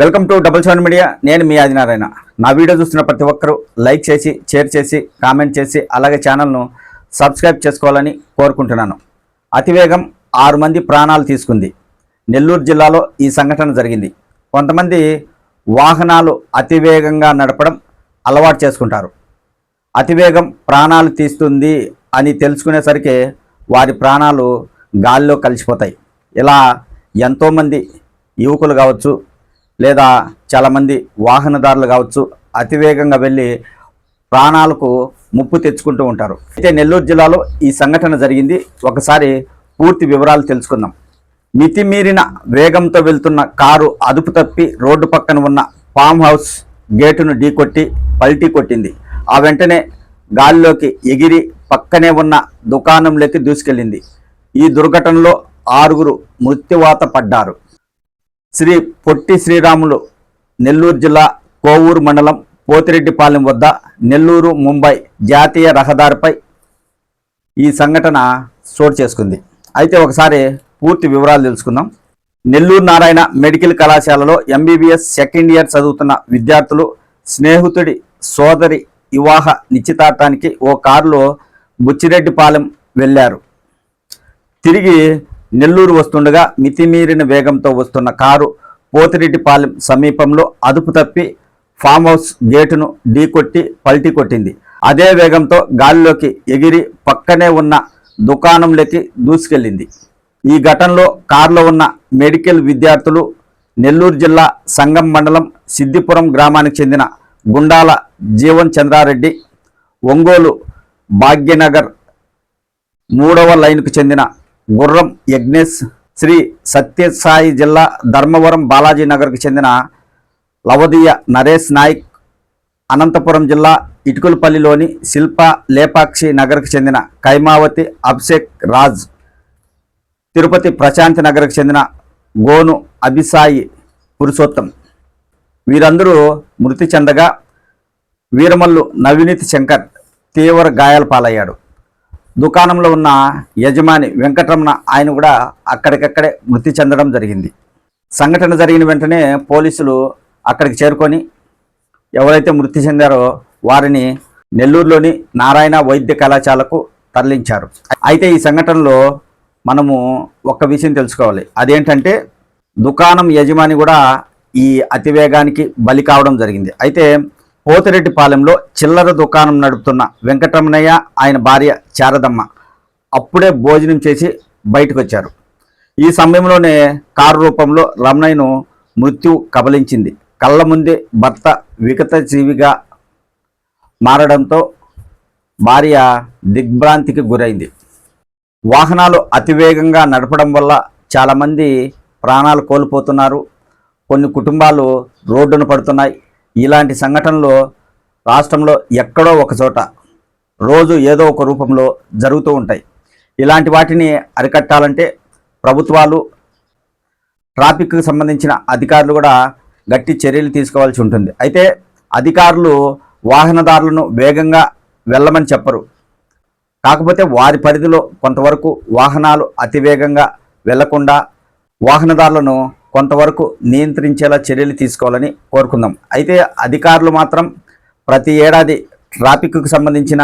Welcome to double seven media. నేను మీ ఆదినారాయణ. నా వీడియో చూస్తున్న ప్రతి ఒక్కరూ లైక్ చేసి షేర్ చేసి కామెంట్ చేసి అలాగే ఛానల్ను సబ్స్క్రైబ్ చేసుకోవాలని కోరుకుంటున్నాను. అతివేగం ఆరు మంది ప్రాణాలు తీసుకుంది. నెల్లూరు జిల్లాలో ఈ సంఘటన జరిగింది. కొంతమంది వాహనాలు అతివేగంగా నడపడం అలవాటు చేసుకుంటారు. అతివేగం ప్రాణాలు తీస్తుంది అని తెలుసుకునేసరికి వారి ప్రాణాలు గాల్లో కలిసిపోతాయి. ఇలా ఎంతోమంది యువకులు కావచ్చు లేదా చాలామంది వాహనదారులు కావచ్చు అతివేగంగా వెళ్ళి ప్రాణాలకు ముప్పు తెచ్చుకుంటూ ఉంటారు. అయితే నెల్లూరు జిల్లాలో ఈ సంఘటన జరిగింది. ఒకసారి పూర్తి వివరాలు తెలుసుకుందాం. మితిమీరిన వేగంతో వెళ్తున్న కారు అదుపు తప్పి రోడ్డు పక్కన ఉన్న ఫామ్ హౌస్ గేటును ఢీకొట్టి పల్టీ కొట్టింది. ఆ వెంటనే గాలిలోకి ఎగిరి పక్కనే ఉన్న దుకాణంలోకి దూసుకెళ్ళింది. ఈ దుర్ఘటనలో ఆరుగురు మృత్యువాత పడ్డారు. శ్రీ పొట్టి శ్రీరాములు నెల్లూరు జిల్లా కోవూరు మండలం పోతిరెడ్డిపాలెం వద్ద నెల్లూరు ముంబై జాతీయ రహదారిపై ఈ సంఘటన చోటు చేసుకుంది. అయితే ఒకసారి పూర్తి వివరాలు తెలుసుకుందాం. నెల్లూరు నారాయణ మెడికల్ కళాశాలలో ఎంబీబీఎస్ సెకండ్ ఇయర్ చదువుతున్న విద్యార్థులు స్నేహితుడి సోదరి వివాహ నిశ్చితార్థానికి ఓ కారులో బుచ్చిరెడ్డిపాలెం వెళ్ళారు. తిరిగి నెల్లూరు వస్తుండగా మితిమీరిన వేగంతో వస్తున్న కారు పోతిరెడ్డిపాలెం సమీపంలో అదుపు తప్పి ఫామ్ హౌస్ గేటును ఢీకొట్టి పల్టీ కొట్టింది. అదే వేగంతో గాలిలోకి ఎగిరి పక్కనే ఉన్న దుకాణంలోకి దూసుకెళ్ళింది. ఈ ఘటనలో కారులో ఉన్న మెడికల్ విద్యార్థులు నెల్లూరు జిల్లా సంగం మండలం సిద్దిపురం గ్రామానికి చెందిన గుండాల జీవన్ చంద్రారెడ్డి ఒంగోలు భాగ్యనగర్ మూడవ లైన్కు చెందిన గుర్రం యజ్ఞేష్ శ్రీ సత్యసాయి జిల్లా ధర్మవరం బాలాజీ నగర్కు చెందిన లవదీయ నరేష్ నాయక్ అనంతపురం జిల్లా ఇటుకులపల్లిలోని శిల్ప లేపాక్షి నగర్కు చెందిన కైమావతి అభిషేక్ రాజ్ తిరుపతి ప్రశాంతి నగర్కు చెందిన గోను అభిసాయి పురుషోత్తం. వీరందరూ మృతి చెందగా వీరమల్లు నవీనిత్ శంకర్ తీవ్ర గాయాల పాలయ్యాడు. దుకాణంలో ఉన్న యజమాని వెంకటరమణ ఆయన కూడా అక్కడికక్కడే మృతి చెందడం జరిగింది. సంఘటన జరిగిన వెంటనే పోలీసులు అక్కడికి చేరుకొని ఎవరైతే మృతి చెందారో వారిని నెల్లూరులోని నారాయణ వైద్య కళాశాలకు తరలించారు. అయితే ఈ సంఘటనలో మనము ఒక విషయం తెలుసుకోవాలి. అదేంటంటే దుకాణం యజమాని కూడా ఈ అతివేగానికి బలి కావడం జరిగింది. అయితే పోతిరెడ్డిపాలెంలో చిల్లర దుకాణం నడుపుతున్న వెంకటరమణయ్య ఆయన భార్య శారదమ్మ అప్పుడే భోజనం చేసి బయటకు వచ్చారు ఈ సమయంలోనే కారు రూపంలో రమణయ్యను మృత్యు కబలించింది. కళ్ళ ముందే భర్త విగత జీవిగా మారడంతో భార్య దిగ్భ్రాంతికి గురైంది. వాహనాలు అతివేగంగా నడపడం వల్ల చాలామంది ప్రాణాలు కోల్పోతున్నారు. కొన్ని కుటుంబాలు రోడ్డున పడుతున్నాయి. ఇలాంటి సంఘటనలు రాష్ట్రంలో ఎక్కడో ఒక చోట రోజు ఏదో ఒక రూపంలో జరుగుతూ ఉంటాయి. ఇలాంటి వాటిని అరికట్టాలంటే ప్రభుత్వాలు ట్రాఫిక్కి సంబంధించిన అధికారులు కూడా గట్టి చర్యలు తీసుకోవాల్సి ఉంటుంది. అయితే అధికారులు వాహనదారులను వేగంగా వెళ్ళమని చెప్పరు. కాకపోతే వారి పరిధిలో కొంతవరకు వాహనాలు అతివేగంగా వెళ్ళకుండా వాహనదారులను కొంతవరకు నియంత్రించేలా చర్యలు తీసుకోవాలని కోరుకుందాం. అయితే అధికారులు మాత్రం ప్రతి ఏడాది ట్రాఫిక్కు సంబంధించిన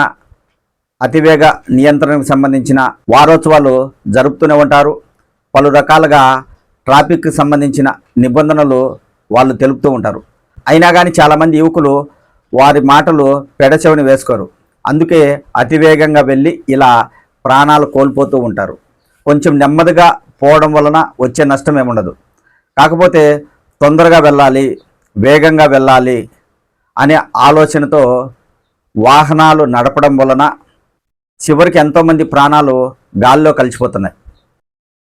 అతివేగ నియంత్రణకు సంబంధించిన వారోత్సవాలు జరుపుతూనే ఉంటారు. పలు రకాలుగా ట్రాఫిక్కి సంబంధించిన నిబంధనలు వాళ్ళు తెలుపుతూ ఉంటారు. అయినా కానీ చాలామంది యువకులు వారి మాటలు పెడచెవిని వేసుకోరు. అందుకే అతివేగంగా వెళ్ళి ఇలా ప్రాణాలు కోల్పోతూ ఉంటారు. కొంచెం నెమ్మదిగా పోవడం వలన వచ్చే నష్టం ఏముండదు. కాకపోతే తొందరగా వెళ్ళాలి వేగంగా వెళ్ళాలి అనే ఆలోచనతో వాహనాలు నడపడం వలన చివరికి ఎంతోమంది ప్రాణాలు గాల్లో కలిసిపోతున్నాయి.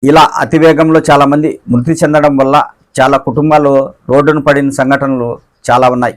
ఇలా అతివేగంలో చాలామంది మృతి చెందడం వల్ల చాలా కుటుంబాలు రోడ్డును పడిన సంఘటనలు చాలా ఉన్నాయి.